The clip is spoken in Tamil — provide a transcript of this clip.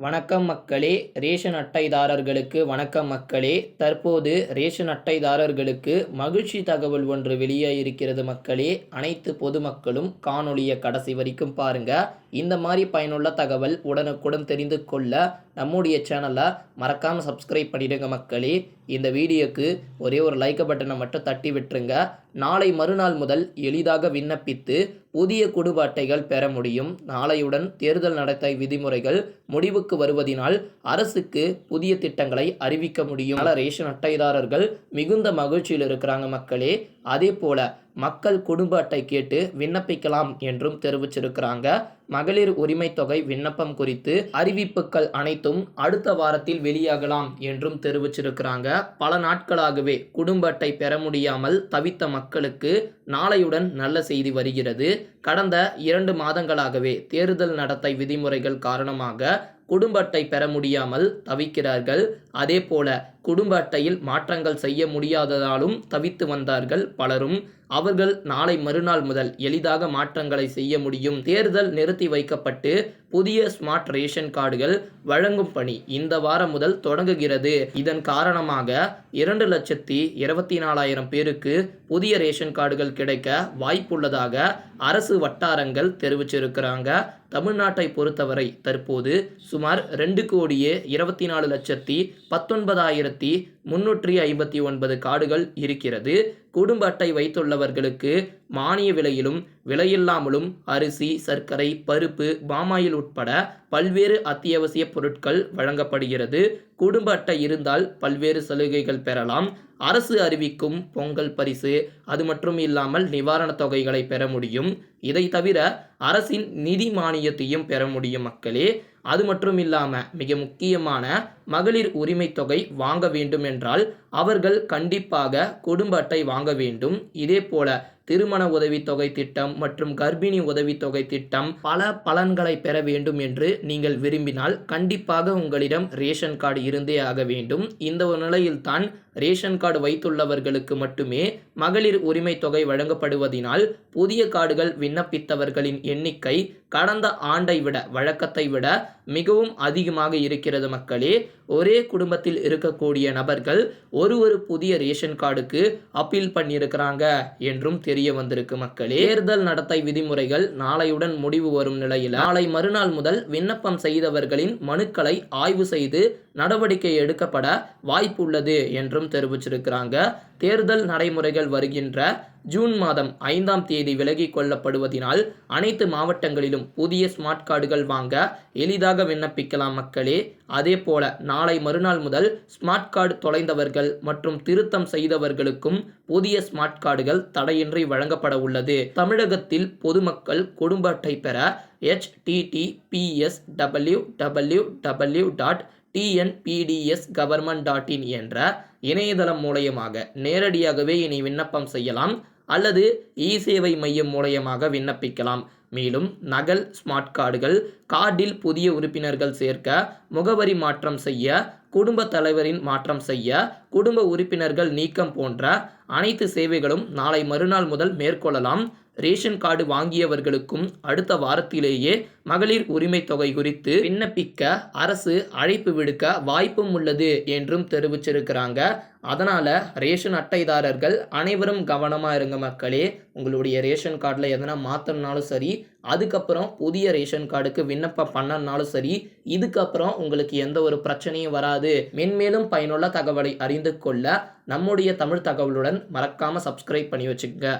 வணக்கம் மக்களே ரேஷன் அட்டைதாரர்களுக்கு வணக்கம் மக்களே. தற்போது ரேஷன் அட்டைதாரர்களுக்கு மகிழ்ச்சி தகவல் ஒன்று வெளியே இருக்கிறது மக்களே. அனைத்து பொதுமக்களும் காணொளியை கடைசி வரைக்கும் பாருங்க. இந்த மாதிரி பயனுள்ள தகவல் உடனுக்குடன் தெரிந்து கொள்ள நம்முடைய சேனலை மறக்காமல் சப்ஸ்கிரைப் பண்ணிடுங்க மக்களே. இந்த வீடியோக்கு ஒரே ஒரு லைக் பட்டனை மட்டும் தட்டி விட்டுருங்க. நாளை மறுநாள் முதல் எளிதாக விண்ணப்பித்து புதிய குடும்ப அட்டைகள் பெற முடியும். நாளையுடன் தேர்தல் நடத்தை விதிமுறைகள் முடிவுக்கு வருவதினால் அரசுக்கு புதிய திட்டங்களை அறிவிக்க முடியும். பல ரேஷன் அட்டைதாரர்கள் மிகுந்த மகிழ்ச்சியில் இருக்கிறாங்க மக்களே. அதே போல மக்கள் குடும்ப அட்டை கேட்டு விண்ணப்பிக்கலாம் என்றும் தெரிவிச்சிருக்கிறாங்க. மகளிர் உரிமை தொகை விண்ணப்பம் குறித்து அறிவிப்புகள் அனைத்தும் அடுத்த வாரத்தில் வெளியாகலாம் என்றும் தெரிவிச்சிருக்கிறாங்க. பல நாட்களாகவே குடும்ப அட்டை பெற முடியாமல் தவித்த மக்களுக்கு நாளையுடன் நல்ல செய்தி வருகிறது. கடந்த இரண்டு மாதங்களாகவே தேர்தல் நடத்தை விதிமுறைகள் காரணமாக குடும்ப அட்டை பெற முடியாமல் தவிக்கிறார்கள். அதே போல குடும்ப அட்டையில் மாற்றங்கள் செய்ய முடியாததாலும் தவித்து வந்தார்கள் பலரும். அவர்கள் நாளை மறுநாள் முதல் எளிதாக மாற்றங்களை செய்ய முடியும். தேர்தல் நிறுத்தி வைக்கப்பட்டு புதிய ஸ்மார்ட் ரேஷன் கார்டுகள் வழங்கும் பணி இந்த வாரம் முதல் தொடங்குகிறது. இதன் காரணமாக இரண்டு லட்சத்தி இருபத்தி நாலாயிரம் பேருக்கு புதிய ரேஷன் கார்டுகள் கிடைக்க வாய்ப்புள்ளதாக அரசு வட்டாரங்கள் தெரிவிச்சிருக்கிறாங்க. தமிழ்நாட்டை பொறுத்தவரை தற்போது சுமார் ரெண்டு கோடியே இருபத்தி நாலு லட்சத்தி பத்தொன்பதாயிரத்தி முன்னூற்றி ஐம்பத்தி ஒன்பது காடுகள் இருக்கிறது. குடும்ப அட்டை வைத்துள்ளவர்களுக்கு மானிய விலையிலும் விலையில்லாமலும் அரிசி சர்க்கரை பருப்பு பாமாயில் உட்பட பல்வேறு அத்தியாவசிய பொருட்கள் வழங்கப்படுகிறது. குடும்ப அட்டை இருந்தால் பல்வேறு சலுகைகள் பெறலாம். அரசு அறிவிக்கும் பொங்கல் பரிசு அது மட்டும் இல்லாமல் நிவாரணத் தொகைகளை பெற முடியும். இதை தவிர அரசின் நிதி மானியத்தையும் பெற முடியும் மக்களே. அது மட்டும் இல்லாமல் மிக முக்கியமான மகளிர் உரிமை தொகை வாங்க வேண்டும் என்றால் அவர்கள் கண்டிப்பாக குடும்ப அட்டை வாங்க வேண்டும். இதே போல திருமண உதவித்தொகை திட்டம் மற்றும் கர்ப்பிணி உதவித்தொகை திட்டம் பல பலன்களை பெற வேண்டும் என்று நீங்கள் விரும்பினால் கண்டிப்பாக உங்களிடம் ரேஷன் கார்டு இருந்தே ஆக வேண்டும். இந்த ஒரு நிலையில்தான் ரேஷன் கார்டு வைத்துள்ளவர்களுக்கு மட்டுமே மகளிர் உரிமை தொகை வழங்கப்படுவதினால் புதிய கார்டுகள் விண்ணப்பித்தவர்களின் எண்ணிக்கை கடந்த ஆண்டை விட வழக்கத்தை விட மிகவும் அதிகமாக இருக்கிறது மக்களே. ஒரே குடும்பத்தில் இருக்கக்கூடிய நபர்கள் ஒரு ஒரு புதிய ரேஷன் கார்டுக்கு அப்பீல் பண்ணியிருக்கிறாங்க என்றும் தெரிய வந்திருக்கு மக்களே. தேர்தல் நடத்தை விதிமுறைகள் நாளையுடன் முடிவு வரும் நிலையில் நாளை மறுநாள் முதல் விண்ணப்பம் செய்தவர்களின் மனுக்களை ஆய்வு செய்து நடவடிக்கை எடுக்கப்பட வாய்ப்புள்ளது என்றும் தெரிவிச்சிருக்கிறாங்க. தேர்தல் நடைமுறைகள் வருகின்ற ஜூன் மாதம் ஐந்தாம் தேதி விலகி கொள்ளப்படுவதினால் அனைத்து மாவட்டங்களிலும் புதிய ஸ்மார்ட் கார்டுகள் வாங்க எளிதாக விண்ணப்பிக்கலாம் மக்களே. அதே போல நாளை மறுநாள் முதல் ஸ்மார்ட் கார்டு தொலைந்தவர்கள் மற்றும் திருத்தம் செய்தவர்களுக்கும் புதிய ஸ்மார்ட் கார்டுகள் தடையின்றி வழங்கப்பட உள்ளது. தமிழகத்தில் பொதுமக்கள் குடும்ப அட்டை பெற HTTPS W W W dot TNPDS government dot in என்ற இணையதளம் மூலயமாக நேரடியாகவே இனி விண்ணப்பம் செய்யலாம் அல்லது இ சேவை மையம் மூலயமாக விண்ணப்பிக்கலாம். மேலும் நகல் ஸ்மார்ட் கார்டுகள் கார்டில் புதிய உறுப்பினர்கள் சேர்க்க முகவரி மாற்றம் செய்ய குடும்ப தலைவரின் மாற்றம் செய்ய குடும்ப உறுப்பினர்கள் நீக்கம் போன்ற அனைத்து சேவைகளும் நாளை மறுநாள் முதல் மேற்கொள்ளலாம். ரேஷன் கார்டு வாங்கியவர்களுக்கும் அடுத்த வாரத்திலேயே மகளிர் உரிமை தொகை குறித்து விண்ணப்பிக்க அரசு அழைப்பு விடுக்க வாய்ப்பும் உள்ளது என்றும் தெரிவிச்சிருக்கிறாங்க. அதனால் ரேஷன் அட்டைதாரர்கள் அனைவரும் கவனமாக இருங்க மக்களே. உங்களுடைய ரேஷன் கார்டில் எதனா மாற்றணுனாலும் சரி அதுக்கப்புறம் புதிய ரேஷன் கார்டுக்கு விண்ணப்பம் பண்ணனாலும் சரி இதுக்கப்புறம் உங்களுக்கு எந்த ஒரு பிரச்சனையும் வராது. மென்மேலும் பயனுள்ள தகவலை அறிந்து கொள்ள நம்முடைய தமிழ் தகவலுடன் மறக்காமல் சப்ஸ்கிரைப் பண்ணி வச்சுக்கங்க.